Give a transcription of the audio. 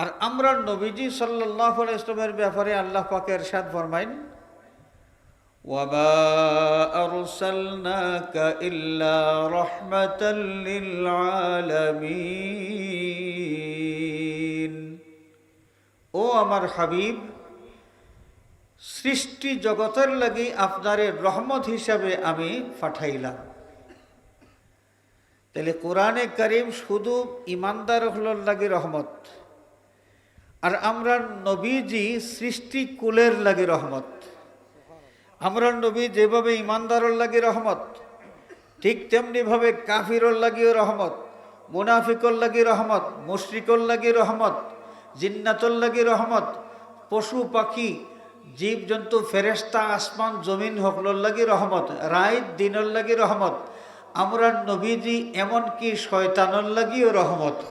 আর আমরা নবীজি সাল্লাহ ইসলামের ব্যাপারে আল্লাহ পাকে এরশাদ ফরমাইন وما أرسلناك إلا رحمة للعالمين ও আমার হাবিব সৃষ্টি জগতের লাগি আপনারে রহমত হিসাবে আমি পাঠাইলাম তাহলে কোরআনে করিম শুধু ইমানদার হলোর লাগি রহমত আর আমরা নবীজি সৃষ্টি কুলের লাগি রহমত। আমরা নবী যেভাবে ইমানদারর লাগি রহমত, ঠিক তেমনিভাবে কাফিরর লাগিও রহমত, মুনাফিকর লাগি রহমত, মুশরিকর লাগি রহমত, জিন্নাতর লাগি রহমত, পশু পাখি জীব জন্তু ফেরেস্তা আসমান, জমিন হকলর লাগি রহমত রায় দিনর লাগি রহমত। আমরা নবীজি এমনকি শয়তানর লাগিও রহমত।